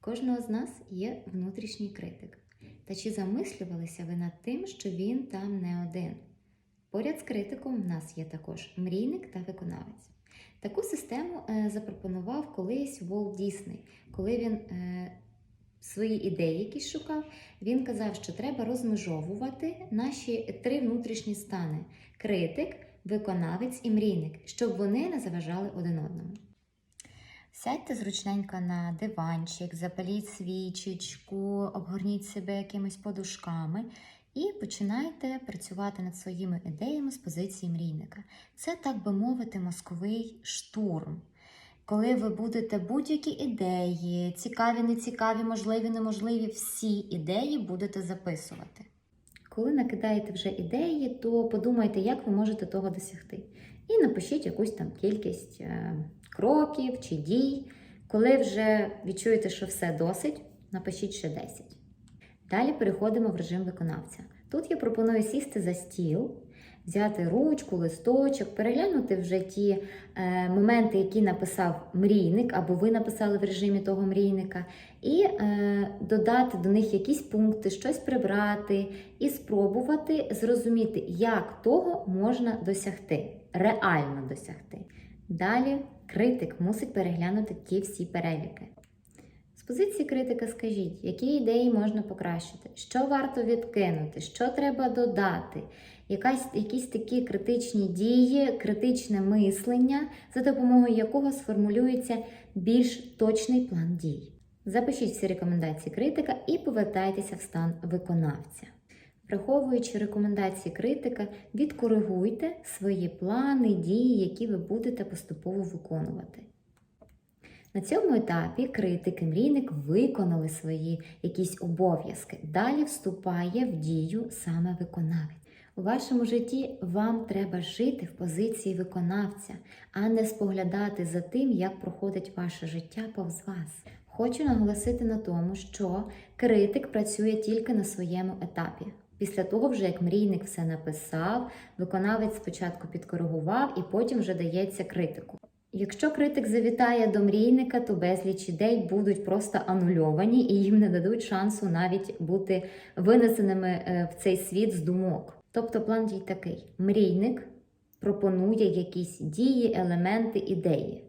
кожного з нас є внутрішній критик. Та чи замислювалися ви над тим, що він там не один? Поряд з критиком в нас є також мрійник та виконавець. Таку систему е, запропонував колись Волт Дісней, коли він е, свої ідеї якісь шукав, він казав, що треба розмежовувати наші три внутрішні стани: критик, виконавець і мрійник, щоб вони не заважали один одному. Сядьте зручненько на диванчик, запаліть свічечку, обгорніть себе якимись подушками і починайте працювати над своїми ідеями з позиції мрійника. Це, так би мовити, мозковий штурм. Коли ви будете будь-які ідеї, цікаві, нецікаві, можливі, неможливі, всі ідеї будете записувати. Коли накидаєте вже ідеї, то подумайте, як ви можете того досягти. І напишіть якусь там кількість е, кроків чи дій. Коли вже відчуєте, що все досить, напишіть ще 10. Далі переходимо в режим виконавця. Тут я пропоную сісти за стіл, взяти ручку, листочок, переглянути вже ті е, моменти, які написав мрійник, або ви написали в режимі того мрійника, і е, додати до них якісь пункти, щось прибрати і спробувати зрозуміти, як того можна досягти, реально досягти. Далі критик мусить переглянути ті всі переліки. Позиції критика скажіть, які ідеї можна покращити, що варто відкинути, що треба додати, якась, якісь такі критичні дії, критичне мислення, за допомогою якого сформулюється більш точний план дій. Запишіть всі рекомендації критика і повертайтеся в стан виконавця. Враховуючи рекомендації критика, відкоригуйте свої плани, дії, які ви будете поступово виконувати. На цьому етапі критик і мрійник виконали свої якісь обов'язки. Далі вступає в дію саме виконавець. У вашому житті вам треба жити в позиції виконавця, а не споглядати за тим, як проходить ваше життя повз вас. Хочу наголосити на тому, що критик працює тільки на своєму етапі. Після того, вже як мрійник все написав, виконавець спочатку підкоригував і потім вже дається критику. Якщо критик завітає до мрійника, то безліч ідей будуть просто анульовані і їм не дадуть шансу навіть бути винесеними е, в цей світ з думок. Тобто план дій такий: мрійник пропонує якісь дії, елементи, ідеї.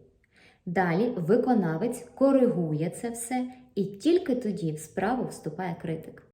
Далі виконавець коригує це все, і тільки тоді в справу вступає критик.